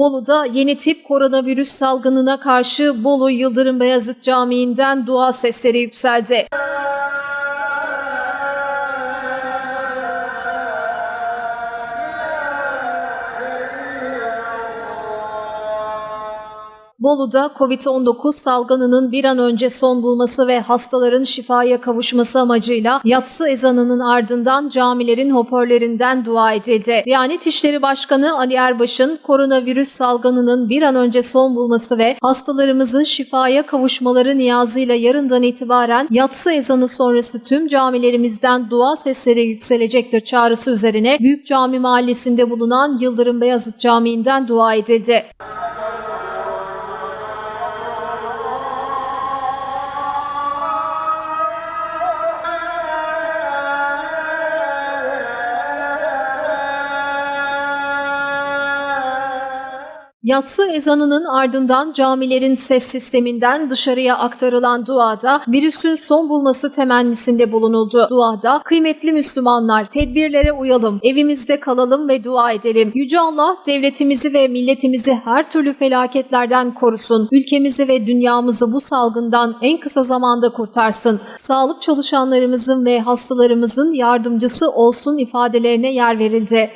Bolu'da yeni tip koronavirüs salgınına karşı Bolu Yıldırım Beyazıt Camii'nden dua sesleri yükseldi. Bolu'da COVID-19 salgınının bir an önce son bulması ve hastaların şifaya kavuşması amacıyla yatsı ezanının ardından camilerin hoparlörlerinden dua edildi. Diyanet İşleri Başkanı Ali Erbaş'ın koronavirüs salgınının bir an önce son bulması ve hastalarımızın şifaya kavuşmaları niyazıyla yarından itibaren yatsı ezanı sonrası tüm camilerimizden dua sesleri yükselecektir çağrısı üzerine Büyük Cami Mahallesi'nde bulunan Yıldırım Beyazıt Camii'nden dua edildi. Yatsı ezanının ardından camilerin ses sisteminden dışarıya aktarılan duada virüsün son bulması temennisinde bulunuldu. Duada kıymetli Müslümanlar tedbirlere uyalım, evimizde kalalım ve dua edelim. Yüce Allah devletimizi ve milletimizi her türlü felaketlerden korusun. Ülkemizi ve dünyamızı bu salgından en kısa zamanda kurtarsın. Sağlık çalışanlarımızın ve hastalarımızın yardımcısı olsun ifadelerine yer verildi.